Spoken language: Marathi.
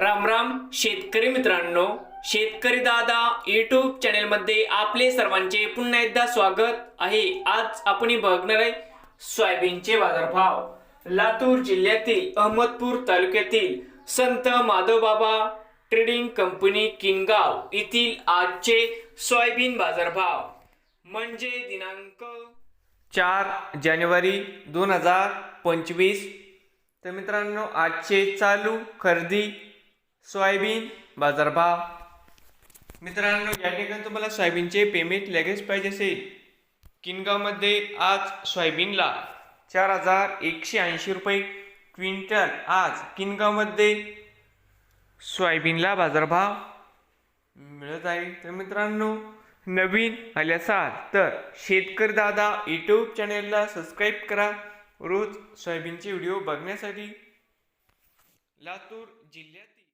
राम राम शेतकरी मित्रांनो. शेतकरी दादा युट्यूब चॅनेलमध्ये आपले सर्वांचे पुन्हा एकदा स्वागत आहे. आज आपण बघणार आहे सोयाबीनचे बाजारभाव. लातूर जिल्ह्यातील अहमदपूर तालुक्यातील संत माधवबाबा ट्रेडिंग कंपनी किनगाव येथील आजचे सोयाबीन बाजारभाव. म्हणजे दिनांक चार जानेवारी दोन हजार पंचवीस. तर मित्रांनो आजचे चालू खरेदी सोयाबीन बाजारभाव. मित्रांनो या ठिकाणी तुम्हाला सोयाबीनचे पेमेंट लगेच पाहिजे असेल. किनगावमध्ये आज सोयाबीनला चार हजार एकशे ऐंशी रुपये क्विंटल. आज किनगावमध्ये सोयाबीनला बाजारभाव मिळत आहे. तर मित्रांनो नवीन आले असाल तर शेतकरी दादा यूट्यूब चॅनेलला सबस्क्राईब करा. रोज सोयाबीनचे व्हिडिओ बघण्यासाठी लातूर जिल्ह्यातील